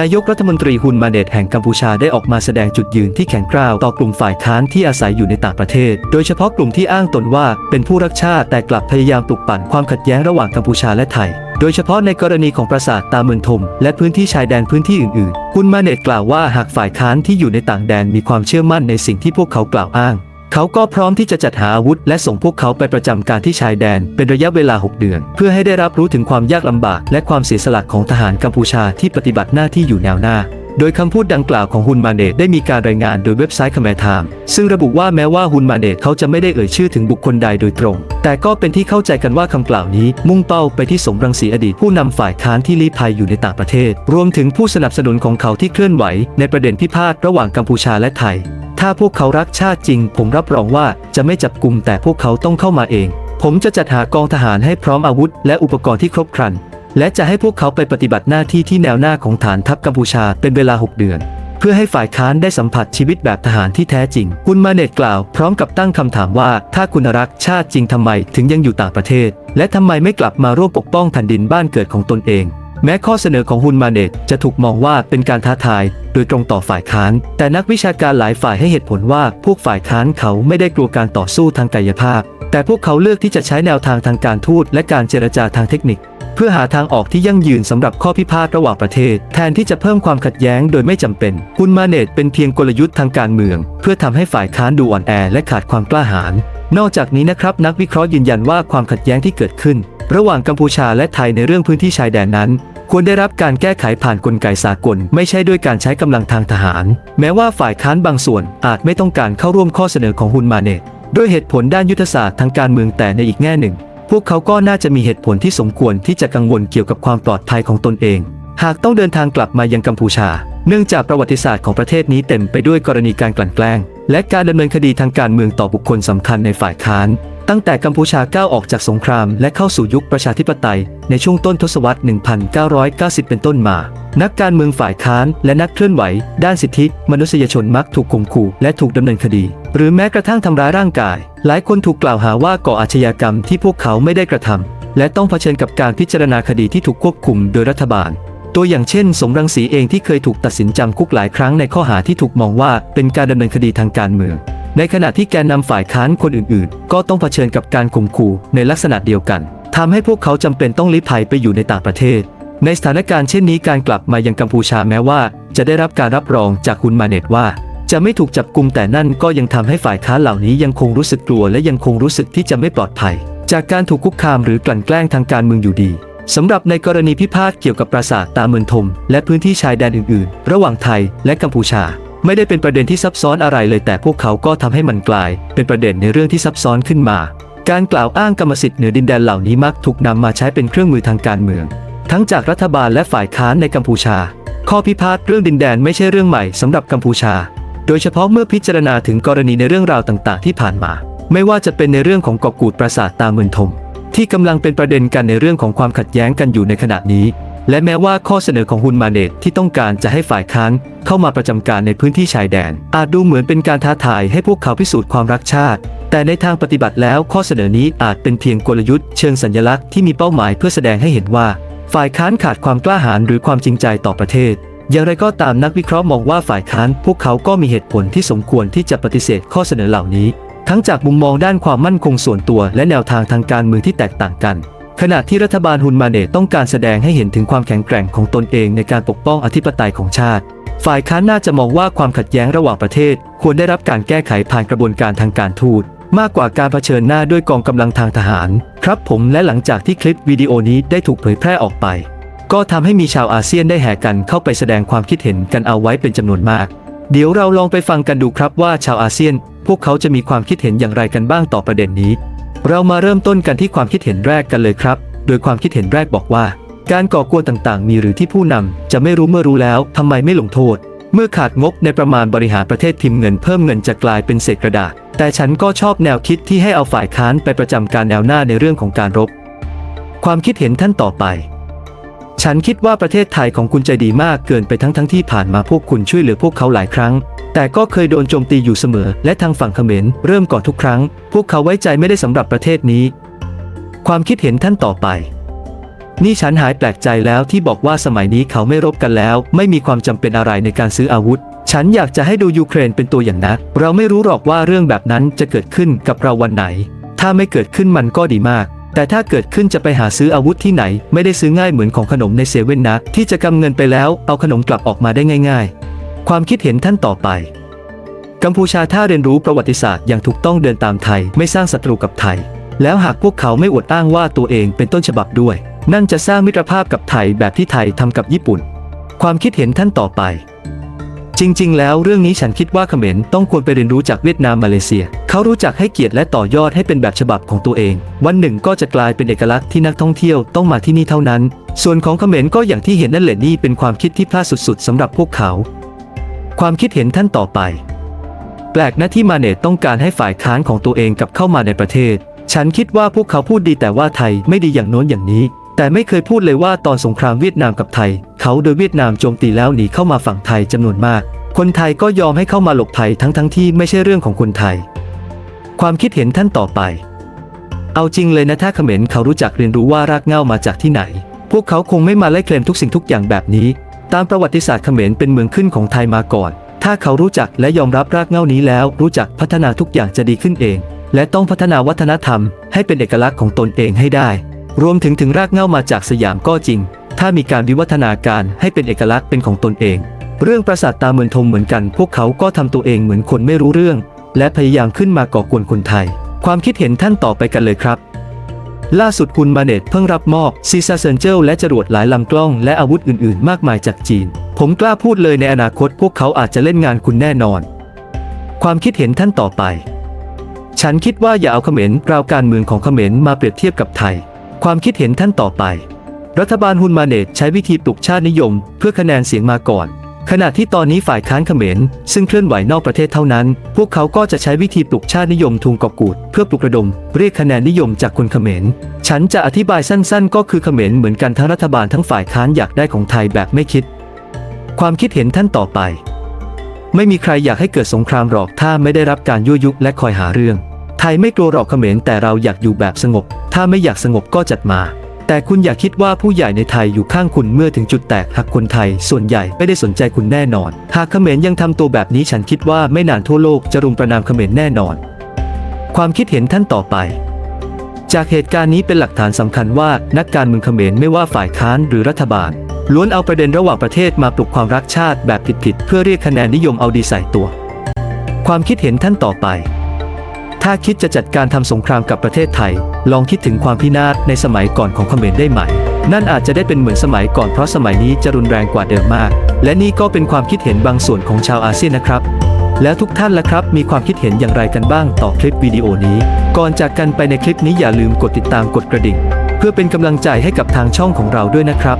นายกรัฐมนตรีฮุนมาเนตแห่งกัมพูชาได้ออกมาแสดงจุดยืนที่แข็งกร้าวต่อกลุ่มฝ่ายค้านที่อาศัยอยู่ในต่างประเทศ โดยเฉพาะกลุ่มที่อ้างตนว่าเป็นผู้รักชาติแต่กลับพยายามปลุกปั่นความขัดแย้งระหว่างกัมพูชาและไทย โดยเฉพาะในกรณีของปราสาทตาเมืองทม และพื้นที่ชายแดนพื้นที่อื่นๆฮุนมาเนตกล่าวว่าหากฝ่ายค้านที่อยู่ในต่างแดนมีความเชื่อมั่นในสิ่งที่พวกเขากล่าวอ้าง เขาก็พร้อมที่จะจัดหาอาวุธ และส่งพวกเขาไปประจำการที่ชายแดน เป็นระยะเวลา 6 เดือน เพื่อให้ได้รับรู้ถึงความยากลำบาก และความเสียสละของทหารกัมพูชาที่ปฏิบัติหน้าที่อยู่แนวหน้าโดยคำพูดดังกล่าวของฮุนมาเนตได้มีการรายงานโดยเว็บไซต์คแมร์มซึ่งระบุว่าแม้ว่าฮุนมาเนตเขาจะไม่ได้เอ่ยชื่อถึงบุคคลใดโดยตรง แต่ก็เป็นที่เข้าใจกันว่าคำกล่าวนี้มุ่งเป้าไปที่สมรังสีอดีตผู้นำฝ่ายค้านที่ลี้ภัยอยู่ในต่างประเทศ รวมถึงผู้สนับสนุนของเขาที่เคลื่อนไหว ในประเด็นพิพาทระหว่างกัมพูชาและไทย ถ้าพวกเขารักชาติจริง ผมรับรองว่าจะไม่จับกลุ่มแต่พวกเขาต้องเข้ามาเอง ผมจะจัดหากองทหารให้พร้อมอาวุธ และอุปกรณ์ที่ครบครัน และจะให้พวกเขาไปปฏิบัติหน้าที่ที่แนวหน้าของฐานทัพกัมพูชาเป็นเวลา 6 เดือน เพื่อให้ฝ่ายค้านได้สัมผัสชีวิตแบบทหารที่แท้จริง คุณมาเนตกล่าว พร้อมกับตั้งคำถามว่า ถ้าคุณรักชาติจริงทำไมถึงยังอยู่ต่างประเทศ และทำไมไม่กลับมาร่วมปกป้องแผ่นดินบ้านเกิดของตนเอง แม้ข้อเสนอของฮุนมาเนตจะถูกมองว่าเป็นการท้าทาย โดยตรงต่อฝ่ายค้าน แต่นักวิชาการหลายฝ่ายให้เหตุผลว่าพวกฝ่ายค้านเขาไม่ได้กลัวการต่อสู้ทางกายภาพ แต่พวกเขาเลือกที่จะใช้แนวทางทางการทูตและการเจรจาทางเทคนิค เพื่อหาทางออกที่ยั่งยืนสำหรับข้อพิพาทระหว่างประเทศ แทนที่จะเพิ่มความขัดแย้งโดยไม่จำเป็นฮุนมาเนตเป็นเพียงกลยุทธ์ทางการเมือง เพื่อทำให้ฝ่ายค้านดูอ่อนแอและขาดความกล้าหาญนอกจากนี้นะครับนักวิเคราะห์ยืนยันว่าความขัดแย้งที่เกิดขึ้น ระหว่างกัมพูชาและไทยในเรื่องพื้นที่ชายแดนนั้น ควรได้รับการแก้ไขผ่านกลไกสากล ไม่ใช่ด้วยการใช้กำลังทางทหาร แม้ว่าฝ่ายค้านบางส่วนอาจไม่ต้องการเข้าร่วมข้อเสนอของฮุนมาเนตด้วยเหตุผลด้านยุทธศาสตร์ทางการเมืองแต่ในอีกแง่หนึ่ง พวกเขาก็น่าจะมีเหตุผลที่สมควรที่จะกังวลเกี่ยวกับความปลอดภัยของตนเอง หากต้องเดินทางกลับมายังกัมพูชา เนื่องจากประวัติศาสตร์ของประเทศนี้เต็มไปด้วยกรณีการกลั่นแกล้ง และการดำเนินคดีทางการเมืองต่อบุคคลสำคัญในฝ่ายค้าน ตั้งแต่กัมพูชาก้าวออกจากสงครามและเข้าสู่ยุคประชาธิปไตย ในช่วงต้นทศวรรษ 1990 เป็นต้นมา นักการเมืองฝ่ายค้านและนักเคลื่อนไหว ด้านสิทธิ มนุษยชนมักถูกข่มขู่และถูกดำเนินคดี หรือแม้กระทั่งทำร้ายร่างกาย หลายคนถูกกล่าวหาว่าก่ออาชญากรรมที่พวกเขาไม่ได้กระทำและต้องเผชิญกับการพิจารณาคดีที่ถูกควบคุมโดยรัฐบาลตัวอย่างเช่น สมรังสีเองที่เคยถูกตัดสินจำคุกหลายครั้งในข้อหาที่ถูกมองว่าเป็นการดำเนินคดีทางการเมือง ในขณะที่แกนนำฝ่ายค้านคนอื่นๆ ก็ต้องเผชิญกับการข่มขู่ในลักษณะเดียวกันทำให้พวกเขาจำเป็นต้องลี้ภัยไปอยู่ในต่างประเทศ ในสถานการณ์เช่นนี้การกลับมายังกัมพูชาแม้ว่า จะได้รับการรับรองจากคุณมาเนตว่า จะไม่ถูกจับกุมแต่นั่นก็ยังทำให้ฝ่ายค้านเหล่านี้ยังคงรู้สึกกลัวและยังคงรู้สึกที่จะไม่ปลอดภัย จากการถูกคุกคามหรือกลั่นแกล้งทางการเมืองอยู่ดีสำหรับในกรณีพิพาทเกี่ยวกับปราสาทตาเมืองทม และพื้นที่ชายแดนอื่นๆ ระหว่างไทยและกัมพูชา ไม่ได้เป็นประเด็นที่ซับซ้อนอะไรเลยแต่พวกเขาก็ทำให้มันกลาย เป็นประเด็นในเรื่องที่ซับซ้อนขึ้นมา การกล่าวอ้างกรรมสิทธิ์เหนือดินแดนเหล่านี้มักถูกนำมาใช้เป็นเครื่องมือทางการเมือง ทั้งจากรัฐบาลและฝ่ายค้านในกัมพูชา ข้อพิพาทเรื่องดินแดนไม่ใช่เรื่องใหม่สำหรับกัมพูชา โดยเฉพาะเมื่อพิจารณาถึงกรณีในเรื่องราวต่าง ๆ ที่ผ่านมา ไม่ว่าจะเป็นในเรื่องของเกาะกูดปราสาทตาเมืองทมที่กำลังเป็นประเด็นกันในเรื่องของความขัดแย้งกันอยู่ในขณะนี้ และแม้ว่าข้อเสนอของฮุนมาเนตที่ต้องการจะให้ฝ่ายค้านเข้ามาประจำการในพื้นที่ชายแดน อาจดูเหมือนเป็นการท้าทายให้พวกเขาพิสูจน์ความรักชาติ แต่ในทางปฏิบัติแล้วข้อเสนอนี้อาจเป็นเพียงกลยุทธ์เชิงสัญลักษณ์ที่มีเป้าหมายเพื่อแสดงให้เห็นว่า ฝ่ายค้านขาดความกล้าหาญหรือความจริงใจต่อประเทศ อย่างไรก็ตามนักวิเคราะห์มองว่าฝ่ายค้านพวกเขาก็มีเหตุผลที่สมควรที่จะปฏิเสธข้อเสนอเหล่านี้ ทั้งจากมุมมองด้านความมั่นคงส่วนตัว และแนวทางทางการเมืองที่แตกต่างกัน ขณะที่รัฐบาลฮุนมาเนตต้องการแสดงให้เห็นถึงความแข็งแกร่งของตนเองในการปกป้องอธิปไตยของชาติ ฝ่ายค้านน่าจะมองว่าความขัดแย้งระหว่างประเทศ ควรได้รับการแก้ไขผ่านกระบวนการทางการทูตมากกว่าการเผชิญหน้าด้วยกองกำลังทางทหาร ครับผมและหลังจากที่คลิปวิดีโอนี้ได้ถูกเผยแพร่ออกไป ก็ทำให้มีชาวอาเซียนได้แห่กันเข้าไปแสดงความคิดเห็นกันเอาไว้เป็นจำนวนมาก เดี๋ยวเราลองไปฟังกันดูครับว่าชาวอาเซียน พวกเขาจะมีความคิดเห็นอย่างไรกันบ้างต่อประเด็นนี้ เรามาเริ่มต้นกันที่ความคิดเห็นแรกกันเลยครับ โดยความคิดเห็นแรกบอกว่า การก่อกวนต่างๆ มีหรือที่ผู้นำจะไม่รู้เมื่อรู้แล้วทำไมไม่ลงโทษ เมื่อขาดงบในประมาณบริหารประเทศทิมเงินเพิ่มเงินจะกลายเป็นเศษกระดาษ แต่ฉันก็ชอบแนวคิดที่ให้เอาฝ่ายค้านไปประจำการแนวหน้าในเรื่องของการรบ ความคิดเห็นท่านต่อไป ฉันคิดว่าประเทศไทยของคุณใจดีมากเกินไปทั้งทั้งที่ผ่านมาพวกคุณช่วยเหลือพวกเขาหลายครั้ง แต่ก็เคยโดนโจมตีอยู่เสมอ และทางฝั่งเขมรเริ่มก่อนทุกครั้ง พวกเขาไว้ใจไม่ได้สำหรับประเทศนี้ ความคิดเห็นท่านต่อไป นี่ฉันหายแปลกใจแล้วที่บอกว่าสมัยนี้เขาไม่รบกันแล้ว ไม่มีความจำเป็นอะไรในการซื้ออาวุธ ฉันอยากจะให้ดูยูเครนเป็นตัวอย่างนะ เราไม่รู้หรอกว่าเรื่องแบบนั้นจะเกิดขึ้นกับเราวันไหน ถ้าไม่เกิดขึ้นมันก็ดีมาก แต่ถ้าเกิดขึ้นจะไปหาซื้ออาวุธที่ไหน ไม่ได้ซื้อง่ายเหมือนของขนมในเซเว่นนะ ที่จะกำเงินไปแล้ว เอาขนมกลับออกมาได้ง่าย ๆ ความคิดเห็นท่านต่อไป กัมพูชาถ้าเรียนรู้ประวัติศาสตร์อย่างถูกต้องเดินตามไทย ไม่สร้างศัตรูกับไทย แล้วหากพวกเขาไม่อวดอ้างว่าตัวเองเป็นต้นฉบับด้วย นั่นจะสร้างมิตรภาพกับไทยแบบที่ไทยทำกับญี่ปุ่น ความคิดเห็นท่านต่อไป จริง ๆ แล้วเรื่องนี้ฉันคิดว่าเขมรต้องควรไปเรียนรู้จากเวียดนามมาเลเซีย เขารู้จักให้เกียรติและต่อยอดให้เป็นแบบฉบับของตัวเอง วันหนึ่งก็จะกลายเป็นเอกลักษณ์ที่นักท่องเที่ยวต้องมาที่นี่เท่านั้น ส่วนของเขมรก็อย่างที่เห็นนั่นแหละนี่เป็นความคิดที่พลาดสุด ๆสำหรับพวกเขา ความคิดเห็นท่านต่อไป แปลกนะที่มาเนตต้องการให้ฝ่ายค้านของตัวเองกลับเข้ามาในประเทศ ฉันคิดว่าพวกเขาพูดดีแต่ว่าไทยไม่ดีอย่างโน้นอย่างนี้ แต่ไม่เคยพูดเลยว่าตอนสงครามเวียดนามกับไทย เขาโดยเวียดนามโจมตีแล้วหนีเข้ามาฝั่งไทยจำนวนมาก คนไทยก็ยอมให้เข้ามาหลบภัยทั้งทั้งที่ไม่ใช่เรื่องของคนไทย ความคิดเห็นท่านต่อไป เอาจริงเลยนะถ้าเขมรเขารู้จักเรียนรู้ว่ารากเหง้ามาจากที่ไหน พวกเขาคงไม่มาไล่เคลมทุกสิ่งทุกอย่างแบบนี้ ตามประวัติศาสตร์เขมรเป็นเมืองขึ้นของไทยมาก่อน ถ้าเขารู้จักและยอมรับรากเหง้านี้แล้ว รู้จักพัฒนาทุกอย่างจะดีขึ้นเอง และต้องพัฒนาวัฒนธรรม ให้เป็นเอกลักษณ์ของตนเองให้ได้ รวมถึงถึงรากเหง้ามาจากสยามก็จริง ถ้ามีการวิวัฒนาการให้เป็นเอกลักษณ์เป็นของตนเอง เรื่องปราสาทตาเมืองทมเหมือนกัน พวกเขาก็ทำตัวเองเหมือนคนไม่รู้เรื่อง และพยายามขึ้นมาก่อกวนคนไทย ความคิดเห็นท่านต่อไปกันเลยครับ ล่าสุดคุณมาเนตเพิ่งรับมอบซีซาเซนเจลและจรวดหลายลำกล้อง และอาวุธอื่นๆ มากมายจากจีน ผมกล้าพูดเลยในอนาคต พวกเขาอาจจะเล่นงานคุณแน่นอน ความคิดเห็นท่านต่อไป ฉันคิดว่าอย่าเอาเขมรราวการเมืองของเขมรมาเปรียบเทียบกับไทย ความคิดเห็นท่านต่อไป รัฐบาลฮุนมาเนตใช้วิธีปลุกชาตินิยม เพื่อคะแนนเสียงมาก่อน ขณะที่ตอนนี้ฝ่ายค้านเขมร ซึ่งเคลื่อนไหวนอกประเทศเท่านั้น พวกเขาก็จะใช้วิธีปลุกชาตินิยมทวงกอบกูด เพื่อปลุกระดม เรียกคะแนนนิยมจากคนเขมร ฉันจะอธิบายสั้นๆ ก็คือเขมรเหมือนกันทั้งรัฐบาลทั้งฝ่ายค้านอยากได้ของไทยแบบไม่คิด ความคิดเห็นท่านต่อไป ไม่มีใครอยากให้เกิดสงครามหรอกถ้าไม่ได้รับการยั่วยุและคอยหาเรื่อง ไทยไม่กลัวหรอกเขมรแต่เราอยากอยู่แบบสงบ ถ้าไม่อยากสงบก็จัดมา แต่คุณอย่าคิดว่าผู้ใหญ่ในไทยอยู่ข้างคุณเมื่อถึงจุดแตกหักคนไทย ส่วนใหญ่ไม่ได้สนใจคุณแน่นอน หากเขมรยังทำตัวแบบนี้ฉันคิดว่าไม่นานทั่วโลกจะรุมประนามเขมรแน่นอน ความคิดเห็นท่านต่อไป จากเหตุการณ์นี้เป็นหลักฐานสำคัญว่านักการเมืองเขมรไม่ว่าฝ่ายค้านหรือรัฐบาล ล้วนเอาประเด็นระหว่างประเทศมาปลุกความรักชาติแบบผิดๆเพื่อเรียกคะแนนนิยมเอาดีใส่ตัว ความคิดเห็นท่านต่อไป ถ้าคิดจะจัดการทำสงครามกับประเทศไทย ลองคิดถึงความพินาศในสมัยก่อนของเขมรได้ไหม นั่นอาจจะได้เป็นเหมือนสมัยก่อนเพราะสมัยนี้จะรุนแรงกว่าเดิมมาก และนี่ก็เป็นความคิดเห็นบางส่วนของชาวอาเซียนนะครับ แล้วทุกท่านล่ะครับ มีความคิดเห็นอย่างไรกันบ้างต่อคลิปวิดีโอนี้ ก่อนจากกันไปในคลิปนี้อย่าลืมกดติดตามกดกระดิ่ง เพื่อเป็นกำลังใจให้กับทางช่องของเราด้วยนะครับ